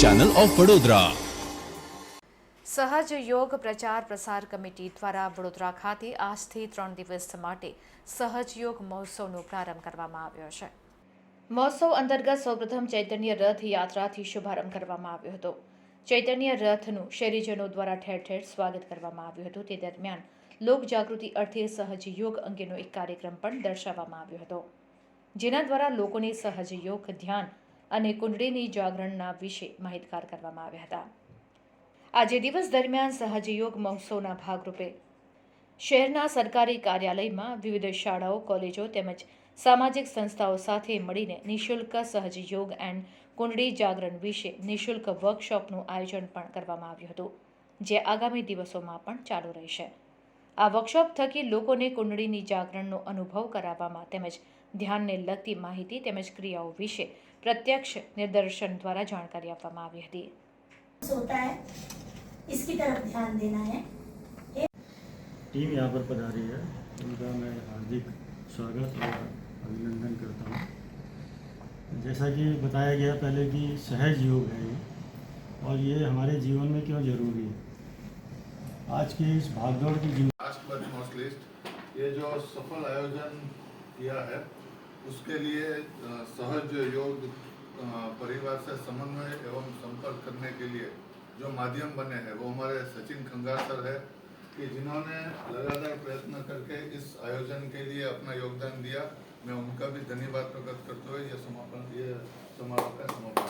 Channel of Vadodara સહજ યોગ પ્રચાર પ્રસાર કમિટી દ્વારા વડોદરા ખાતે આજથી ત્રણ દિવસ માટે સહજ યોગ મહોત્સવનો પ્રારંભ કરવામાં આવ્યો છે. મહોત્સવ અંતર્ગત સૌપ્રથમ ચૈતન્ય રથ યાત્રાથી શુભારંભ કરવામાં આવ્યો હતો. ચૈતન્ય રથનું શહેરીજનો દ્વારા ઠેર ઠેર સ્વાગત કરવામાં આવ્યું હતું. તે દરમિયાન લોક જાગૃતિ અર્થે સહજ યોગ અંગેનો એક કાર્યક્રમ પણ દર્શાવવામાં આવ્યો હતો. જેના દ્વારા લોકોને સહજ યોગ ધ્યાન અને કુંડળીની જાગરણના વિશે માહિતગાર કરવામાં આવ્યા હતા. આજે દિવસ દરમિયાન સહજયોગ મહોત્સવના ભાગરૂપે શહેરના સરકારી કાર્યાલયમાં વિવિધ શાળાઓ, કોલેજો તેમજ સામાજિક સંસ્થાઓ સાથે મળીને નિઃશુલ્ક સહજયોગ એન્ડ કુંડળી જાગરણ વિશે નિઃશુલ્ક વર્કશોપનું આયોજન પણ કરવામાં આવ્યું હતું, જે આગામી દિવસોમાં પણ ચાલુ રહેશે. આ વર્કશોપ થકી લોકોને કુંડળીની જાગરણનો અનુભવ કરાવવામાં તેમજ ધ્યાનને લગતી માહિતી તેમજ ક્રિયાઓ વિશે પ્રત્યક્ષ નિદર્શન દ્વારા જાણકારી આપવામાં આવી હતી होता है इसकी तरफ ध्यान देना है टीम यहाँ पर पधारी है उनका मैं हार्दिक स्वागत और अभिनंदन करता हूँ जैसा कि बताया गया पहले कि सहज योग है ये और ये हमारे जीवन में क्यों ज़रूरी है आज की इस भागदौड़ की ये जो सफल आयोजन किया है, उसके लिए सहज योग परिवार से समन्वय एवं संपर्क करने के लिए जो माध्यम बने हैं, वो हमारे सचिन खंगार सर है, कि जिन्होंने लगातार प्रयत्न करके इस आयोजन के लिए अपना योगदान दिया। मैं उनका भी धन्यवाद प्रकट करते हुए ये समापन, ये समारोह का समापन।